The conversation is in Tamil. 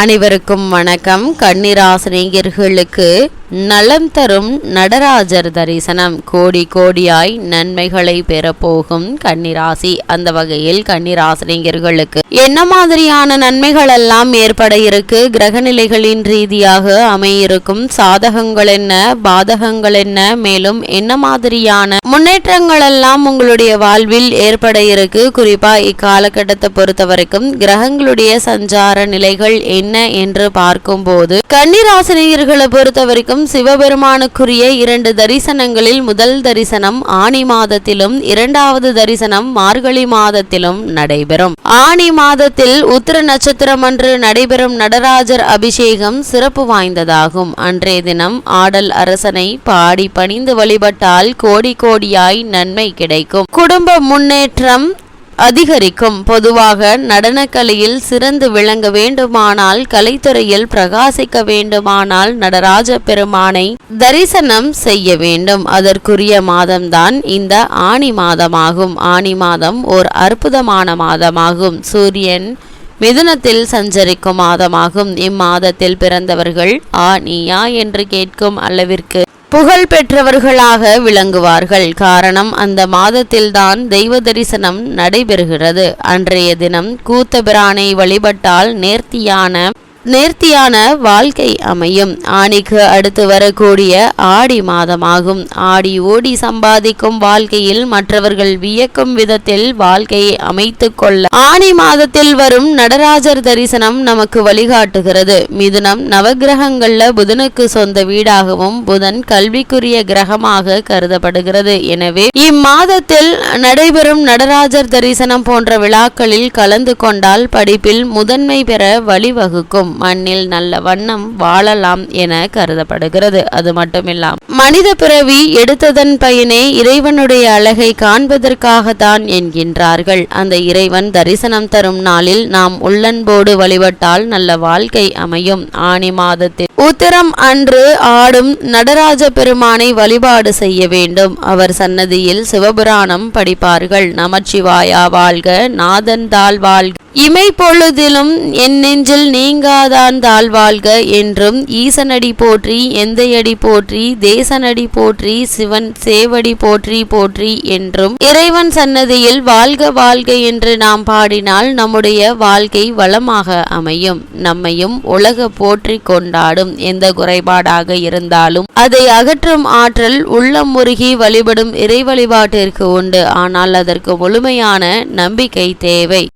அனைவருக்கும் வணக்கம். கன்னிராசினியர்களுக்கு நலம் தரும் நடராஜர் தரிசனம். கோடி கோடியாய் நன்மைகளை பெறப்போகும் கன்னிராசி. அந்த வகையில் கன்னிராசினியர்களுக்கு என்ன மாதிரியான நன்மைகள் எல்லாம் ஏற்பட இருக்கு? கிரகநிலைகளின் ரீதியாக அமையிருக்கும் சாதகங்கள் என்ன? பாதகங்கள் என்ன? மேலும் என்ன மாதிரியான முன்னேற்றங்கள் எல்லாம் உங்களுடைய வாழ்வில் ஏற்பட இருக்கு? குறிப்பா இக்காலகட்டத்தை பொறுத்த வரைக்கும் கிரகங்களுடைய சஞ்சார நிலைகள் என்ன என்று பார்க்கும்போது கன்னிராசினியர்களை பொறுத்த வரைக்கும் சிவபெருமானுக்குரிய இரண்டு தரிசனங்களில் முதல் தரிசனம் ஆணி மாதத்திலும் இரண்டாவது தரிசனம் மார்கழி மாதத்திலும் நடைபெறும். ஆணி மாதத்தில் உத்திர நட்சத்திரம் அன்று நடைபெறும் நடராஜர் அபிஷேகம் சிறப்பு வாய்ந்ததாகும். அன்றைய தினம் ஆடல் அரசனை பாடி பணிந்து வழிபட்டால் கோடி கோடியாய் நன்மை கிடைக்கும். குடும்ப முன்னேற்றம் அதிகரிக்கும். பொதுவாக நடனக்கலையில் சிறந்து விளங்க வேண்டுமானால் கலைத்துறையில் பிரகாசிக்க வேண்டுமானால் நடராஜ பெருமானை தரிசனம் செய்ய வேண்டும். அதற்குரிய மாதம்தான் இந்த ஆணி மாதமாகும். ஆணி மாதம் ஓர் அற்புதமான மாதமாகும். சூரியன் மிதுனத்தில் சஞ்சரிக்கும் மாதமாகும். இம்மாதத்தில் பிறந்தவர்கள் ஆ நீயா? என்று கேட்கும் அளவிற்கு புகழ் பெற்றவர்களாக விளங்குவார்கள். காரணம் அந்த மாதத்தில்தான் தெய்வ தரிசனம் நடைபெறுகிறது. அன்றைய தினம் கூத்தபிரானை வழிபட்டால் நேர்த்தியான நேர்த்தியான வாழ்க்கை அமையும். ஆணிக்கு அடுத்து வரக்கூடிய ஆடி மாதமாகும். ஆடி ஓடி சம்பாதிக்கும் வாழ்க்கையில் மற்றவர்கள் வியக்கும் விதத்தில் வாழ்க்கையை அமைத்து கொள்ள ஆணி மாதத்தில் வரும் நடராஜர் தரிசனம் நமக்கு வழிகாட்டுகிறது. மிதுனம் நவகிரகங்கள்ல புதனுக்கு சொந்த வீடாகவும் புதன் கல்விக்குரிய கிரகமாக கருதப்படுகிறது. எனவே இம்மாதத்தில் நடைபெறும் நடராஜர் தரிசனம் போன்ற விழாக்களில் கலந்து கொண்டால் படிப்பில் முதன்மை பெற வழிவகுக்கும். மண்ணில் நல்ல வண்ணம் வாழலாம் என கருதப்படுகிறது. அது மட்டுமில்லாம். மனித பிறவி எடுத்ததன் பயனே இறைவனுடைய அழகை காண்பதற்காகத்தான் என்கின்றார்கள். அந்த இறைவன் தரிசனம் தரும் நாளில் நாம் உள்ளன்போடு வழிபட்டால் நல்ல வாழ்க்கை அமையும். ஆணி மாதத்தில். உத்திரம் அன்று ஆடும் நடராஜ பெருமானை வழிபாடு செய்ய வேண்டும். அவர் சன்னதியில் சிவபுராணம் படிப்பார்கள். நமச்சிவாயா வாழ்க நாதன் தாழ் வாழ்க. இமை பொழுதிலும் என் நெஞ்சில் நீங்காதான் தாழ்வாழ்க என்றும் ஈசனடி போற்றி எந்தையடி போற்றி தேசனடி போற்றி சிவன் சேவடி போற்றி போற்றி என்றும் இறைவன் சன்னதியில் வாழ்க வாழ்க என்று நாம் பாடினால் நம்முடைய வாழ்க்கை வளமாக அமையும். நம்மையும் உலக போற்றி கொண்டாடும். எந்த குறைபாடாக இருந்தாலும் அதை அகற்றும் ஆற்றல் உள்ளம் முருகி வழிபடும் இறை வழிபாட்டிற்கு உண்டு. ஆனால் அதற்கு முழுமையான நம்பிக்கை தேவை.